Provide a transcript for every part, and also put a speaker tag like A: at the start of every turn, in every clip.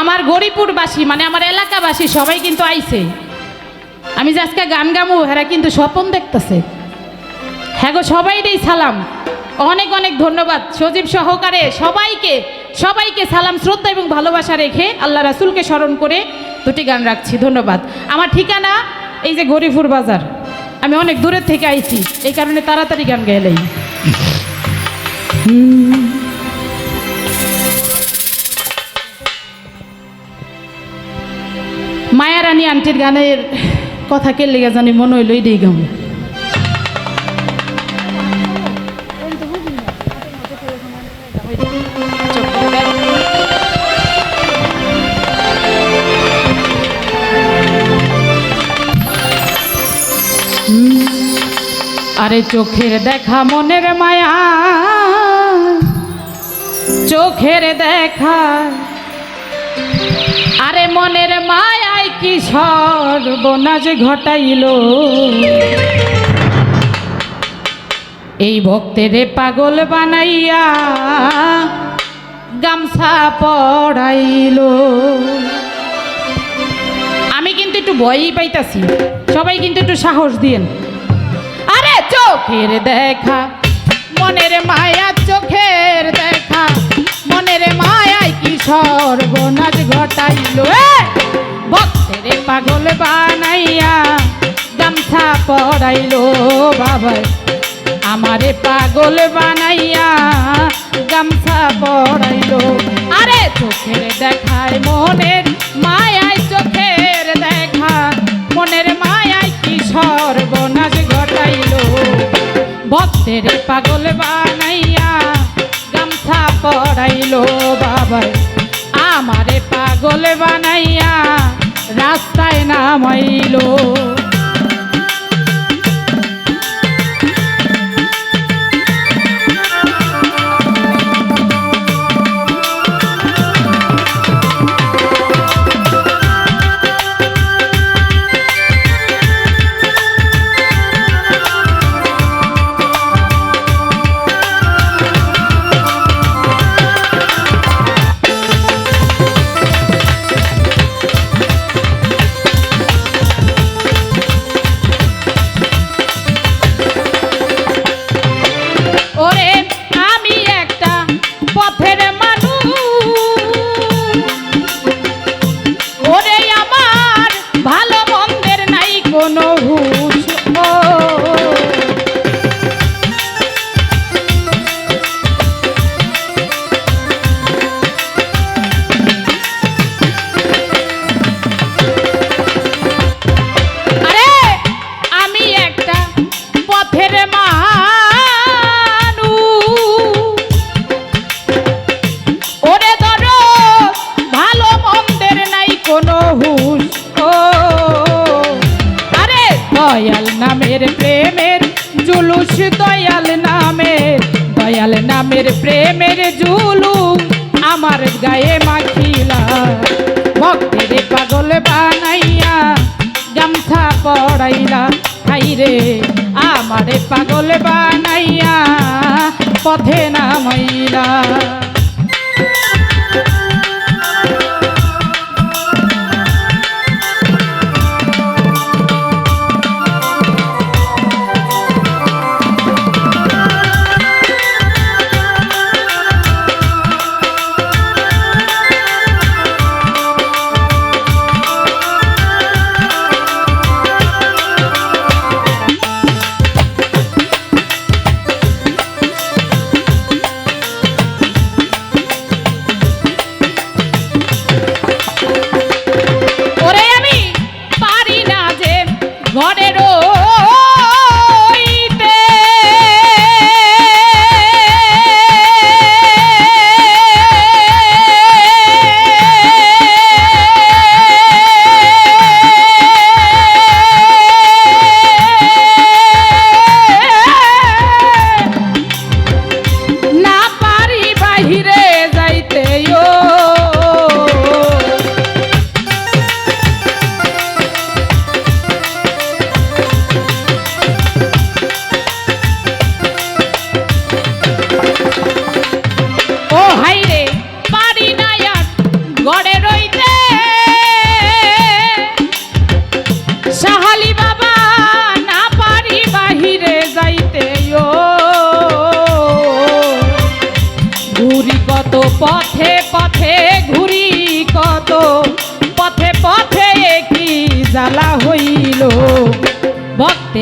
A: আমার গরিপুরবাসী মানে আমার এলাকাবাসী সবাই কিন্তু আইছে। আমি যে আজকে গান গামু, হেরা কিন্তু স্বপন দেখতেছে। হ্যাঁ গো সবাইকেই সালাম। অনেক অনেক ধন্যবাদ। সজীব সহকারে সবাইকে সবাইকে সালাম, শ্রদ্ধা এবং ভালোবাসা রেখে আল্লাহ রাসুলকে স্মরণ করে দুটি গান রাখছি। ধন্যবাদ। আমার ঠিকানা এই যে গরিপুর বাজার। আমি অনেক দূরের থেকে আইছি, এই কারণে তাড়াতাড়ি গান গেলেই মায়া রানী আন্টির গানের কথা কে লেগে জানি মনে হইল এই গাম। আরে চোখের দেখা মনের মায়া, চোখের দেখা, আরে মনের মায়ায় কি সর্বনাশ ঘটাইল? এই ভক্তেরে পাগল বানাইয়া গামছা পড়াইল। আমি কিন্তু একটু ভয়ই পাইতাছি। সবাই কিন্তু একটু সাহস দিয়েন। আরে চোখের দেখা, মনের মায়া চোখের দেখা, মনের মায়ায় কি সর্বনাশ ঘটাইল? এ! ভক্তের পাগল বানাইয়া গামছা পড়াইলো বাবা আমারে পাগল বানাইয়া গামছা পড়াইলো। আরে চোখের দেখায় মনের মায়ায়, চোখের দেখা মনের মায়ায় কি সর্বনাশ ঘটাইলো। ভক্তের পাগল বানাইয়া গামছা পড়াইলো বাবাই। আমারে পাগল বানাইয়া রাস্তায় নামাইলো। দয়াল নামের প্রেমের জুলুস, দয়াল নামের দয়াল নামের প্রেমের জুলুস আমার গায়ে মাখিলা। ভক্তের পাগল বানাইয়া গামছা পড়াইলা। হাই রে, আমারে পাগল বানাইয়া পথে নামাইলা।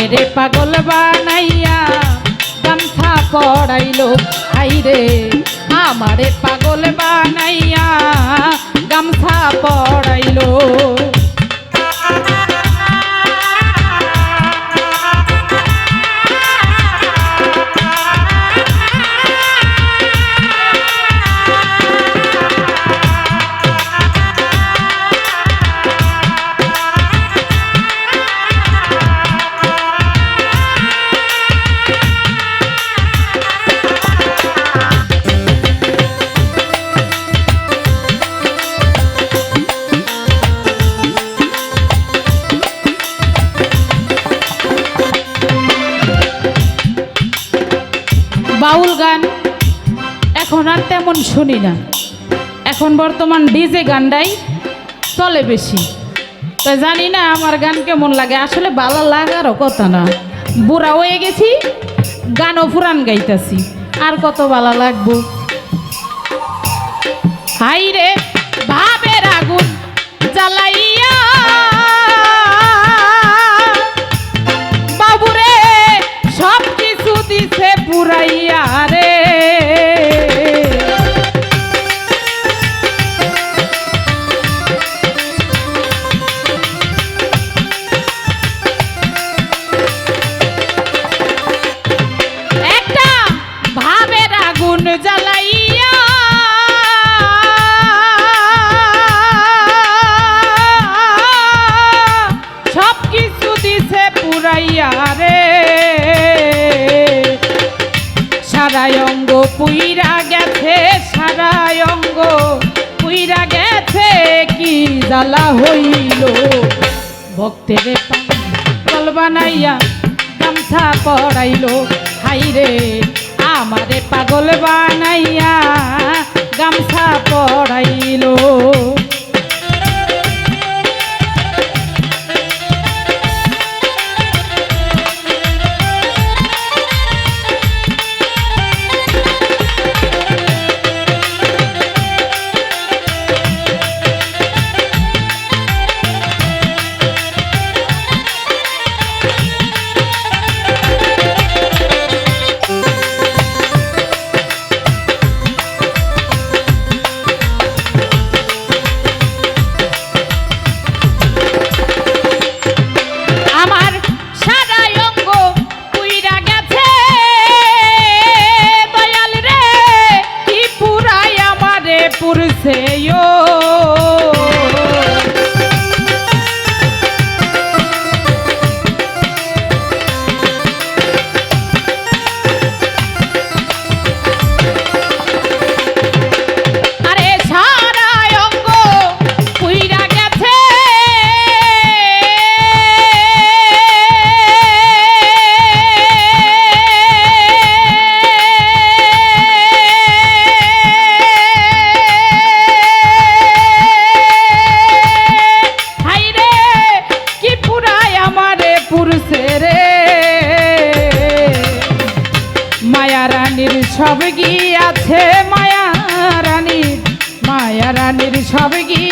A: ভক্তেরে পাগল বানাইয়া গামছা পড়াইলো হাইরে আমারে পাগল বানাইয়া গামছা পড়াইলো। আর তেমন শুনি না। এখন বর্তমান ডিজে গানটাই চলে বেশি। তো জানি না আমার গান কেমন লাগে, আসলে ভালো লাগারও কথা না। বুড়া হয়ে গেছি, গানও পুরান গাইতেছি, আর কত ভালো লাগবো। হাই রে, ভাবের আগুন জ্বালাইয়া। বাবুরে সব কিছু দিছে পুরাইয়া। পুইরা গেছে সারা অঙ্গ। পুইরা গেছে কি জ্বালা হইল। ভক্তের পাগল বানাইয়া গামছা পড়াইলো। হাইরে আমারে পাগল বানাইয়া গামছা পড়াইলো।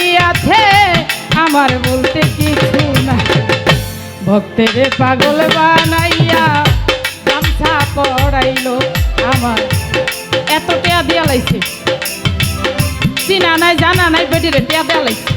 A: গিয়াছে আমার বলতে কিছু না। ভক্তের পাগল বানাইয়া গামছা পড়াইল আমার। এত টেয়া দিয়া লাইছে চিনা নাই, জানা নাই, বেটিরে টেয়া দেয়া লাইছে